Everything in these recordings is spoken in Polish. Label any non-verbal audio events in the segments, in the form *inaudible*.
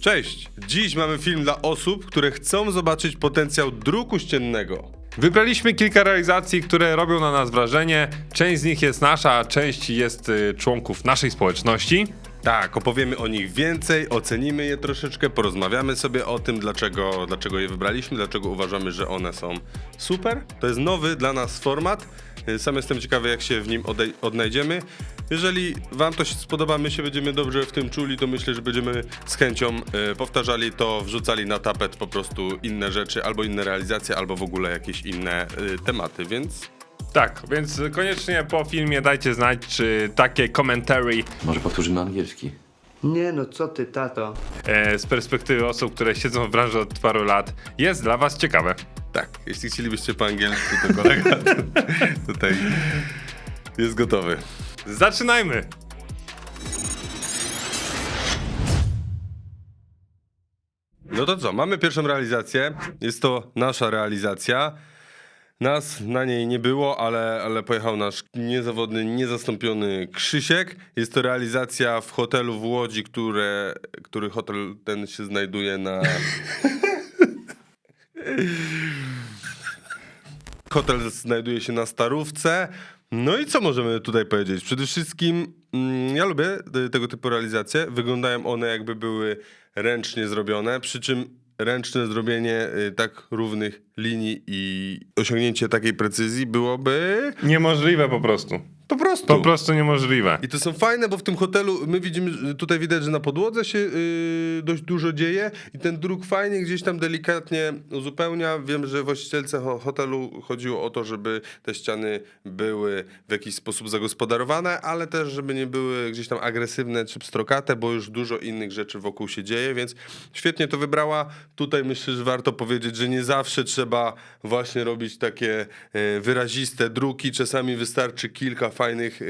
Cześć! Dziś mamy film dla osób, które chcą zobaczyć potencjał druku ściennego. Wybraliśmy kilka realizacji, które robią na nas wrażenie. Część z nich jest nasza, a część jest y, członków naszej społeczności. Tak, opowiemy o nich więcej, ocenimy je troszeczkę, porozmawiamy sobie o tym, dlaczego, dlaczego je wybraliśmy, dlaczego uważamy, że one są super. To jest nowy dla nas format. Y, Sam jestem ciekawy, jak się w nim odej- odnajdziemy. Jeżeli Wam to się spodoba, my się będziemy dobrze w tym czuli, to myślę, że będziemy z chęcią y, powtarzali to, wrzucali na tapet po prostu inne rzeczy, albo inne realizacje, albo w ogóle jakieś inne y, tematy, więc Tak, więc koniecznie po filmie dajcie znać, czy takie commentary Może powtórzymy na angielski. Nie no, co ty, tato? e, z perspektywy osób, które siedzą w branży od paru lat jest dla was ciekawe. Tak, jeśli chcielibyście po angielsku, to kolega *laughs* tutaj jest gotowy. Zaczynajmy! No to co, mamy pierwszą realizację. Jest to nasza realizacja. Nas na niej nie było, ale, ale pojechał nasz niezawodny, niezastąpiony Krzysiek. Jest to realizacja w hotelu w Łodzi, które, który hotel ten się znajduje na... *laughs* Hotel znajduje się na Starówce. No i co możemy tutaj powiedzieć? Przede wszystkim mm, ja lubię y, tego typu realizacje. Wyglądają one jakby były ręcznie zrobione, przy czym ręczne zrobienie y, tak równych linii i osiągnięcie takiej precyzji byłoby Niemożliwe po prostu. Po prostu. Po prostu niemożliwe. I to są fajne, bo w tym hotelu my widzimy, tutaj widać, że na podłodze się yy, dość dużo dzieje i ten druk fajnie gdzieś tam delikatnie uzupełnia. Wiem, że właścicielce ho- hotelu chodziło o to, żeby te ściany były w jakiś sposób zagospodarowane, ale też, żeby nie były gdzieś tam agresywne czy pstrokate, bo już dużo innych rzeczy wokół się dzieje, więc świetnie to wybrała. Tutaj myślę, że warto powiedzieć, że nie zawsze trzeba właśnie robić takie e, wyraziste druki. Czasami wystarczy kilka fajnych e,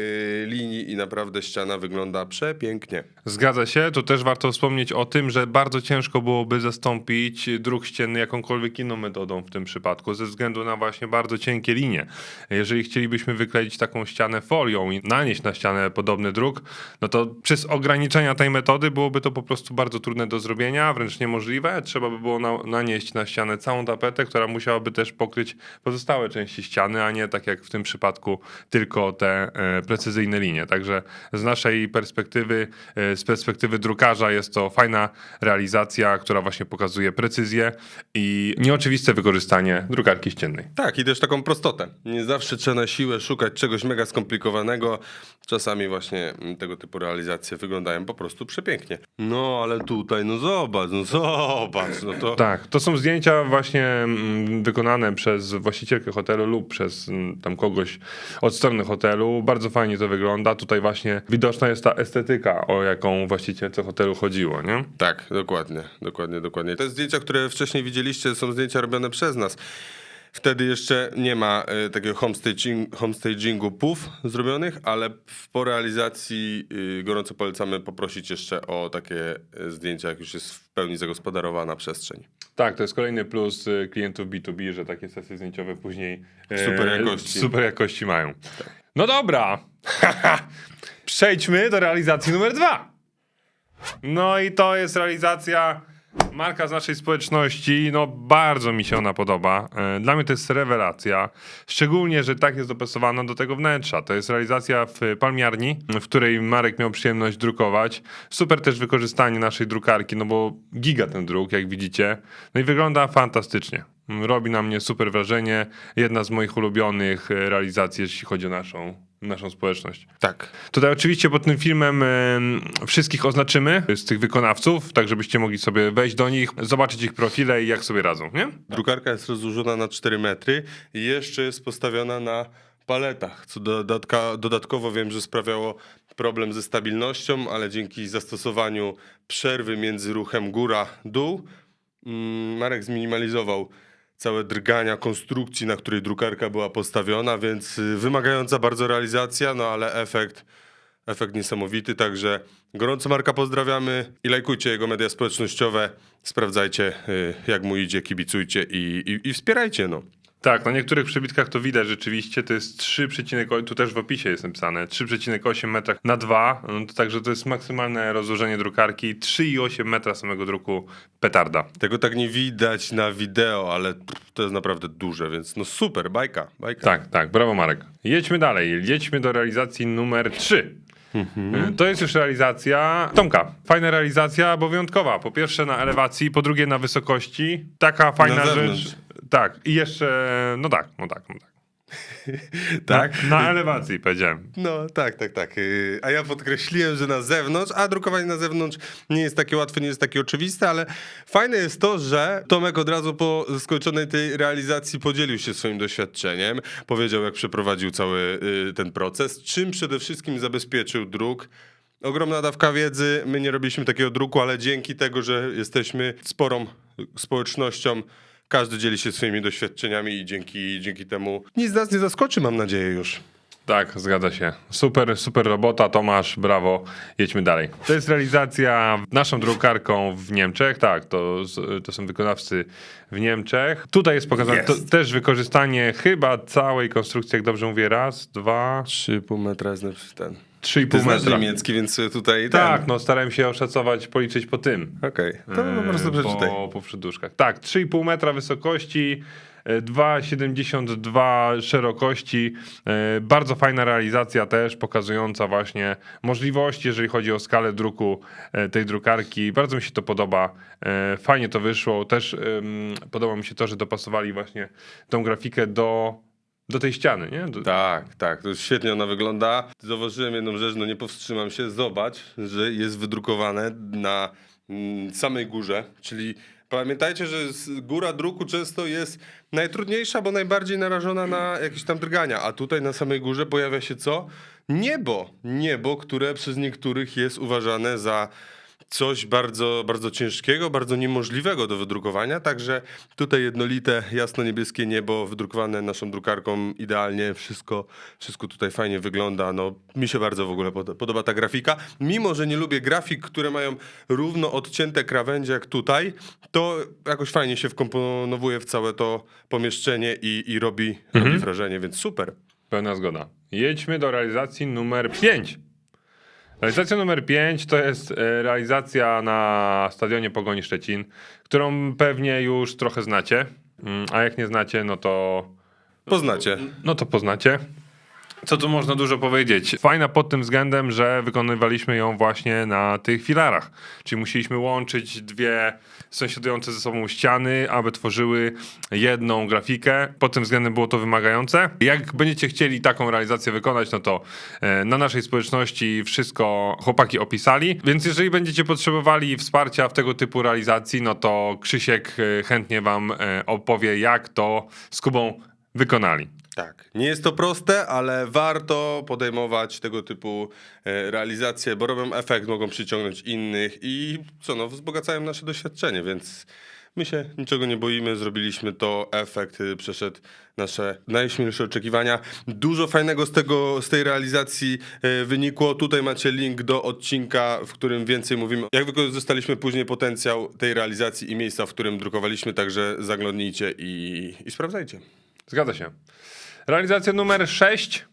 linii i naprawdę ściana wygląda przepięknie. Zgadza się, tu też warto wspomnieć o tym, że bardzo ciężko byłoby zastąpić druk ścienny jakąkolwiek inną metodą w tym przypadku, ze względu na właśnie bardzo cienkie linie. Jeżeli chcielibyśmy wykleić taką ścianę folią i nanieść na ścianę podobny druk, no to przez ograniczenia tej metody byłoby to po prostu bardzo trudne do zrobienia, wręcz niemożliwe. Trzeba by było na, nanieść na ścianę całą tapetę, która musiałaby też pokryć pozostałe części ściany, a nie tak jak w tym przypadku tylko te e, precyzyjne linie. Także z naszej perspektywy, e, z perspektywy drukarza jest to fajna realizacja, która właśnie pokazuje precyzję i nieoczywiste wykorzystanie drukarki ściennej. Tak, i też taką prostotę. Nie zawsze trzeba na siłę szukać czegoś mega skomplikowanego. Czasami właśnie mm, tego typu realizacje wyglądają po prostu przepięknie. No, ale tutaj, no zobacz, no zobacz, no to... Tak, to są zdjęcia właśnie mm, wykonane przez właścicielkę hotelu lub przez mm, tam kogoś od strony hotelu. Bardzo fajnie to wygląda. Tutaj właśnie widoczna jest ta estetyka, o jaką właścicielce hotelu chodziło, nie? Tak, dokładnie, dokładnie, dokładnie. Te zdjęcia, które wcześniej widzieliście, są zdjęcia robione przez nas. Wtedy jeszcze nie ma e, takiego homestaging, homestagingu PUF zrobionych, ale w- po realizacji y, gorąco polecamy poprosić jeszcze o takie e, zdjęcia, jak już jest w pełni zagospodarowana przestrzeń. Tak, to jest kolejny plus y, klientów B2B, że takie sesje zdjęciowe później e, Super jakości. super jakości mają. No dobra, *laughs* przejdźmy do realizacji numer dwa. No i to jest realizacja marka z naszej społeczności. No bardzo mi się ona podoba. E, Dla mnie to jest rewelacja. Szczególnie, że tak jest dopasowana do tego wnętrza. To jest realizacja w palmiarni, w której Marek miał przyjemność drukować. Super też wykorzystanie naszej drukarki, no bo giga ten druk, jak widzicie. No i wygląda fantastycznie. Robi na mnie super wrażenie. Jedna z moich ulubionych e, realizacji, jeśli chodzi o naszą, naszą społeczność. Tak. Tutaj oczywiście pod tym filmem em, wszystkich oznaczymy z tych wykonawców, tak żebyście mogli sobie wejść do nich, zobaczyć ich profile i jak sobie radzą, nie? Drukarka jest rozłożona na 4 metry i jeszcze jest postawiona na paletach, co dodatka, dodatkowo wiem, że sprawiało problem ze stabilnością, ale dzięki zastosowaniu przerwy między ruchem góra-dół mm, Marek zminimalizował całe drgania konstrukcji, na której drukarka była postawiona, więc y, wymagająca bardzo realizacja, no ale efekt efekt niesamowity, także gorąco Marka pozdrawiamy i lajkujcie jego media społecznościowe, sprawdzajcie y, jak mu idzie, kibicujcie i, i, i wspierajcie no. Tak, na niektórych przybitkach to widać rzeczywiście, to jest 3,8, tu też w opisie jest napisane, 3,8 metra na 2, no to także to jest maksymalne rozłożenie drukarki, 3,8 metra samego druku petarda. Tego tak nie widać na wideo, ale to jest naprawdę duże, więc no super, bajka, bajka. Tak, tak, brawo Marek. Jedźmy dalej, jedźmy do realizacji numer 3. Mhm. To jest już realizacja Tomka. Fajna realizacja, bo wyjątkowa. Po pierwsze na elewacji, po drugie na wysokości. Taka fajna rzecz. Tak, i jeszcze, no tak, no tak, no tak. *laughs* Tak? Na, na elewacji powiedziałem. No tak, tak, tak. Yy, A ja podkreśliłem, że na zewnątrz, a drukowanie na zewnątrz nie jest takie łatwe, nie jest takie oczywiste, ale fajne jest to, że Tomek od razu po skończonej tej realizacji podzielił się swoim doświadczeniem, powiedział jak przeprowadził cały yy, ten proces, czym przede wszystkim zabezpieczył druk. Ogromna dawka wiedzy, my nie robiliśmy takiego druku, ale dzięki tego, że jesteśmy sporą społecznością, każdy dzieli się swoimi doświadczeniami i dzięki, dzięki temu nic nas nie zaskoczy, mam nadzieję już. Tak, zgadza się. Super, super robota, Tomasz, brawo. Jedźmy dalej. To jest realizacja naszą drukarką w Niemczech. Tak, to, to są wykonawcy w Niemczech. Tutaj jest pokazane to, też wykorzystanie chyba całej konstrukcji, jak dobrze mówię, raz, dwa... 3,5 metra jest ten. 3,5 Ty metra. Znasz niemiecki, więc tutaj... Tak, ten. no starałem się oszacować, policzyć po tym. Okej, okay. to po prostu e, przeczytaj. Po, po przyduszkach. Tak, 3,5 metra wysokości, e, 2,72 szerokości. E, bardzo fajna realizacja też, pokazująca właśnie możliwości, jeżeli chodzi o skalę druku tej drukarki. Bardzo mi się to podoba. Fajnie to wyszło. Też podoba mi się to, że dopasowali właśnie tą grafikę do do tej ściany, nie? Do, Tak, tak, to świetnie ona wygląda. Zauważyłem jedną rzecz, no nie powstrzymam się. Zobacz, że jest wydrukowane na mm, samej górze, czyli pamiętajcie, że góra druku często jest najtrudniejsza, bo najbardziej narażona na jakieś tam drgania, a tutaj na samej górze pojawia się co? Niebo. Niebo, które przez niektórych jest uważane za coś bardzo, bardzo ciężkiego, bardzo niemożliwego do wydrukowania. Także tutaj jednolite, jasno-niebieskie niebo wydrukowane naszą drukarką idealnie. Wszystko, wszystko tutaj fajnie wygląda. No, mi się bardzo w ogóle pod- podoba ta grafika. Mimo, że nie lubię grafik, które mają równo odcięte krawędzie jak tutaj, to jakoś fajnie się wkomponowuje w całe to pomieszczenie i, i robi, robi wrażenie, więc super. Pełna zgoda. Jedźmy do realizacji numer 5. Realizacja numer 5 to jest e, realizacja na stadionie Pogoni Szczecin, którą pewnie już trochę znacie, Mm, a jak nie znacie, no to, Poznacie. no to poznacie. Co tu można dużo powiedzieć? Fajna pod tym względem, że wykonywaliśmy ją właśnie na tych filarach. Czyli musieliśmy łączyć dwie sąsiadujące ze sobą ściany, aby tworzyły jedną grafikę. Pod tym względem było to wymagające. Jak będziecie chcieli taką realizację wykonać, no to e, na naszej społeczności wszystko chłopaki opisali. Więc jeżeli będziecie potrzebowali wsparcia w tego typu realizacji, no to Krzysiek e, chętnie wam e, opowie, jak to z Kubą wykonali. Tak. Nie jest to proste, ale warto podejmować tego typu e, realizacje, bo robią efekt, mogą przyciągnąć innych i co no, wzbogacają nasze doświadczenie, więc my się niczego nie boimy, zrobiliśmy to, efekt y, przeszedł nasze najśmielsze oczekiwania. Dużo fajnego z, tego, z tej realizacji e, wynikło. Tutaj macie link do odcinka, w którym więcej mówimy, jak wykorzystaliśmy później potencjał tej realizacji i miejsca, w którym drukowaliśmy, także zaglądnijcie i, i sprawdzajcie. Zgadza się. Realizacja numer 6.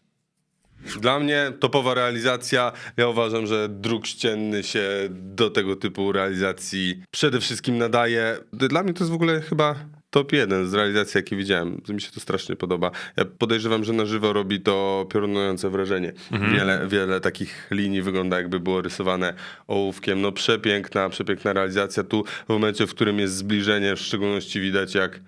Dla mnie topowa realizacja. Ja uważam, że druk ścienny się do tego typu realizacji przede wszystkim nadaje. Dla mnie to jest w ogóle chyba top jeden z realizacji, jakie widziałem. Mi się to strasznie podoba. Ja podejrzewam, że na żywo robi to piorunujące wrażenie. Wiele, wiele takich linii wygląda jakby było rysowane ołówkiem. No przepiękna, przepiękna realizacja. Tu w momencie, w którym jest zbliżenie, w szczególności widać jak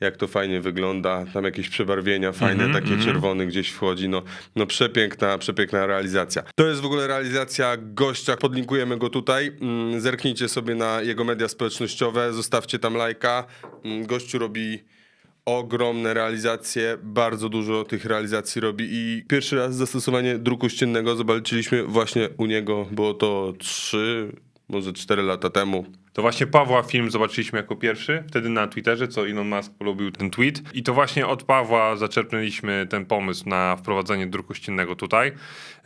jak to fajnie wygląda, tam jakieś przebarwienia fajne, takie czerwony gdzieś wchodzi, no, no przepiękna, przepiękna realizacja. To jest w ogóle realizacja gościa, podlinkujemy go tutaj, mm, zerknijcie sobie na jego media społecznościowe, zostawcie tam lajka, mm, gościu robi ogromne realizacje, bardzo dużo tych realizacji robi i pierwszy raz zastosowanie druku ściennego zobaczyliśmy właśnie u niego, było to 3, może 4 lata temu. To właśnie Pawła film zobaczyliśmy jako pierwszy, wtedy na Twitterze, co Elon Musk polubił ten tweet. I to właśnie od Pawła zaczerpnęliśmy ten pomysł na wprowadzenie druku ściennego tutaj,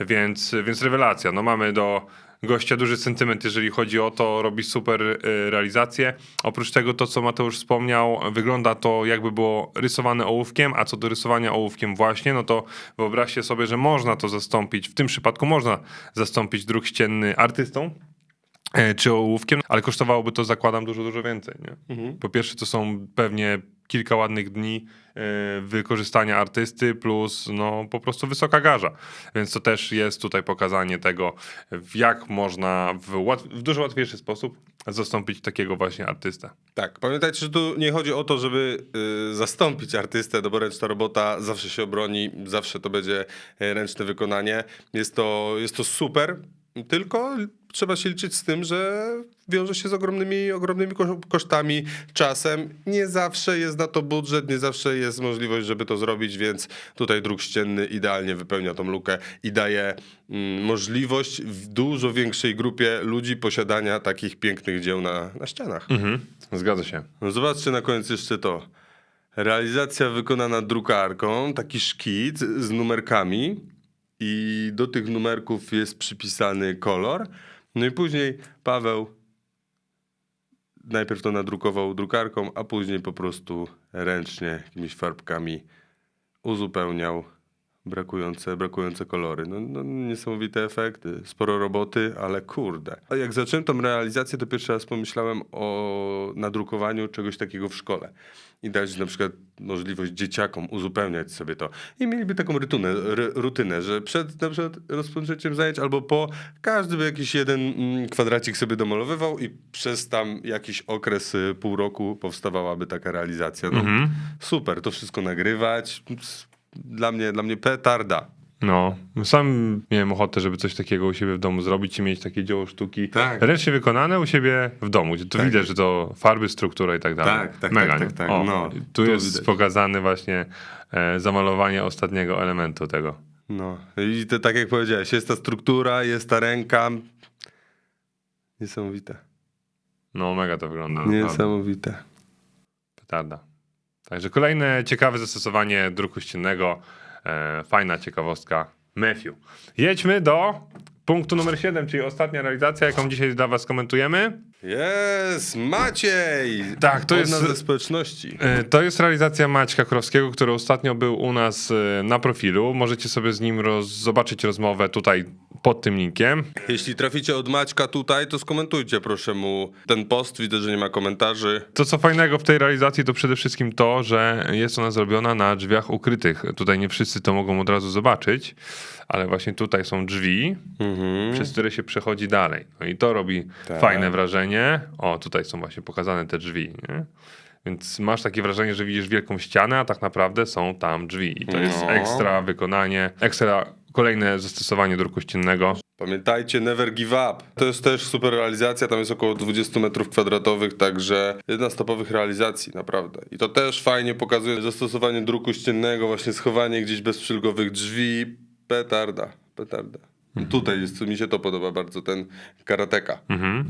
więc, więc rewelacja. No mamy do gościa duży sentyment, jeżeli chodzi o to, robi super y, realizację. Oprócz tego to, co Mateusz wspomniał, wygląda to jakby było rysowane ołówkiem, a co do rysowania ołówkiem właśnie, no to wyobraźcie sobie, że można to zastąpić, w tym przypadku można zastąpić druk ścienny artystą, czy ołówkiem, ale kosztowałoby to, zakładam, dużo, dużo więcej. Nie? Po pierwsze, to są pewnie kilka ładnych dni e, wykorzystania artysty plus no, po prostu wysoka garza. Więc to też jest tutaj pokazanie tego, w jak można w, łat- w dużo łatwiejszy sposób zastąpić takiego właśnie artystę. Tak, pamiętajcie, że tu nie chodzi o to, żeby y, zastąpić artystę, no bo ręczna robota zawsze się obroni, zawsze to będzie e, ręczne wykonanie. Jest to, jest to super, tylko trzeba się liczyć z tym, że wiąże się z ogromnymi, ogromnymi ko- kosztami, czasem. Nie zawsze jest na to budżet, nie zawsze jest możliwość, żeby to zrobić, więc tutaj druk ścienny idealnie wypełnia tą lukę i daje mm, możliwość w dużo większej grupie ludzi posiadania takich pięknych dzieł na, na ścianach. Mhm. Zgadza się. Zobaczcie na koniec jeszcze to. Realizacja wykonana drukarką, taki szkic z numerkami i do tych numerków jest przypisany kolor. No i później Paweł najpierw to nadrukował drukarką, a później po prostu ręcznie jakimiś farbkami uzupełniał brakujące, brakujące kolory. No, no niesamowite efekty, sporo roboty, ale kurde. A jak zacząłem tą realizację, to pierwszy raz pomyślałem o nadrukowaniu czegoś takiego w szkole. I dać na przykład możliwość dzieciakom uzupełniać sobie to. I mieliby taką rytunę, ry, rutynę, że przed na przykład rozpoczęciem zajęć albo po, każdy by jakiś jeden mm, kwadracik sobie domalowywał i przez tam jakiś okres y, pół roku powstawałaby taka realizacja. No, Super, to wszystko nagrywać. Dla mnie, dla mnie petarda. No, sam miałem ochotę, żeby coś takiego u siebie w domu zrobić i mieć takie dzieło sztuki Tak. ręcznie wykonane u siebie w domu. To Tak. widać, że to farby, struktura i tak dalej. Tak, tak, Mega, tak, tak, tak. O, No, tu, tu jest widać. pokazane właśnie e, zamalowanie ostatniego elementu tego. No i to, tak jak powiedziałeś, jest ta struktura, jest ta ręka. Niesamowite. No, mega to wygląda. Niesamowite. Petarda. Także kolejne ciekawe zastosowanie druku ściennego. E, fajna ciekawostka. Matthew. Jedźmy do punktu numer 7, czyli ostatnia realizacja, jaką dzisiaj dla was komentujemy. Jest Maciej! Tak, to jest- ze społeczności. E, To jest realizacja Maćka Krowskiego, który ostatnio był u nas e, na profilu. Możecie sobie z nim roz- zobaczyć rozmowę tutaj pod tym linkiem. Jeśli traficie od Maćka tutaj, to skomentujcie proszę mu ten post. Widzę, że nie ma komentarzy. To co fajnego w tej realizacji to przede wszystkim to, że jest ona zrobiona na drzwiach ukrytych. Tutaj nie wszyscy to mogą od razu zobaczyć, ale właśnie tutaj są drzwi, przez które się przechodzi dalej. No i to robi Tak. fajne wrażenie. O, tutaj są właśnie pokazane te drzwi. Nie? Więc masz takie wrażenie, że widzisz wielką ścianę, a tak naprawdę są tam drzwi. I to jest No. ekstra wykonanie, ekstra kolejne zastosowanie druku ściennego. Pamiętajcie, never give up. To jest też super realizacja, tam jest około 20 metrów kwadratowych, także jedna z topowych realizacji, naprawdę. I to też fajnie pokazuje zastosowanie druku ściennego, właśnie schowanie gdzieś bezprzylgowych drzwi. Petarda, petarda. Tutaj jest, mi się to podoba bardzo, ten karateka,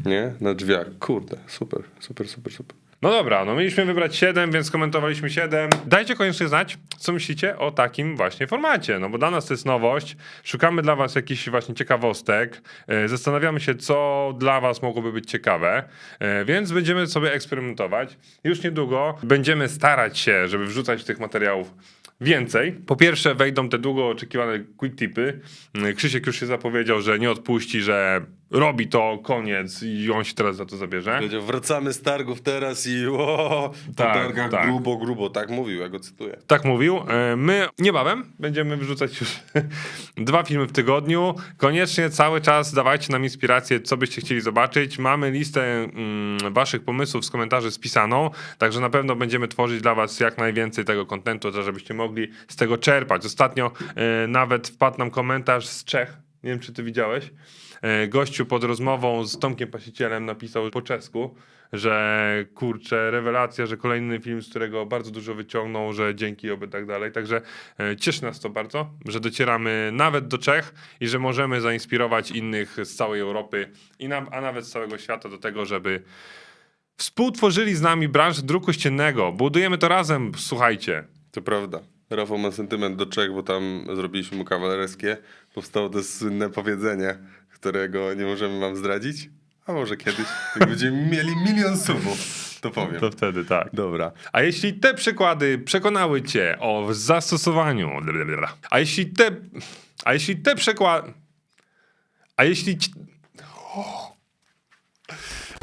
nie? Na drzwiach. Kurde, super, super, super, super. No dobra, no mieliśmy wybrać 7, więc komentowaliśmy 7. Dajcie koniecznie znać, co myślicie o takim właśnie formacie, no bo dla nas to jest nowość. Szukamy dla was jakichś właśnie ciekawostek. E, Zastanawiamy się, co dla was mogłoby być ciekawe, E, więc będziemy sobie eksperymentować. Już niedługo będziemy starać się, żeby wrzucać tych materiałów więcej. Po pierwsze wejdą te długo oczekiwane quick tipy. Mm, Krzysiek już się zapowiedział, że nie odpuści, że robi to, koniec i on się teraz za to zabierze. Powiedział, wracamy z targów teraz i o, Tak, targach tak. grubo, grubo. Tak mówił, ja go cytuję. Tak mówił. E, My niebawem będziemy wrzucać już *laughs* dwa filmy w tygodniu. Koniecznie cały czas dawajcie nam inspirację, co byście chcieli zobaczyć. Mamy listę mm, waszych pomysłów z komentarzy spisaną, także na pewno będziemy tworzyć dla was jak najwięcej tego kontentu, tak żebyście mogli z tego czerpać. Ostatnio e, nawet wpadł nam komentarz z Czech. Nie wiem, czy ty widziałeś. E, Gościu pod rozmową z Tomkiem Pasicielem napisał po czesku, że kurczę, rewelacja, że kolejny film, z którego bardzo dużo wyciągnął, że dzięki oby tak dalej. Także e, cieszy nas to bardzo, że docieramy nawet do Czech i że możemy zainspirować innych z całej Europy, i na, a nawet z całego świata do tego, żeby współtworzyli z nami branżę druku ściennego. Budujemy to razem, słuchajcie. To prawda. Rafał ma sentyment do Czech, bo tam zrobiliśmy mu kawalerskie. Powstało to słynne powiedzenie, którego nie możemy wam zdradzić. A może kiedyś, jak będziemy mieli milion subów, to powiem. To wtedy tak. Dobra. A jeśli te przykłady przekonały cię o zastosowaniu. A jeśli te. A jeśli te przykłady. A jeśli. ci-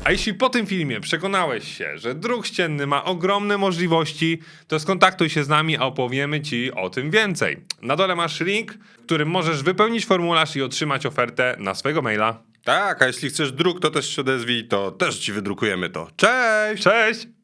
A jeśli po tym filmie przekonałeś się, że druk ścienny ma ogromne możliwości, to skontaktuj się z nami, a opowiemy ci o tym więcej. Na dole masz link, w którym możesz wypełnić formularz i otrzymać ofertę na swego maila. Tak, a jeśli chcesz druk, to też się odezwij, to też ci wydrukujemy to. Cześć! Cześć!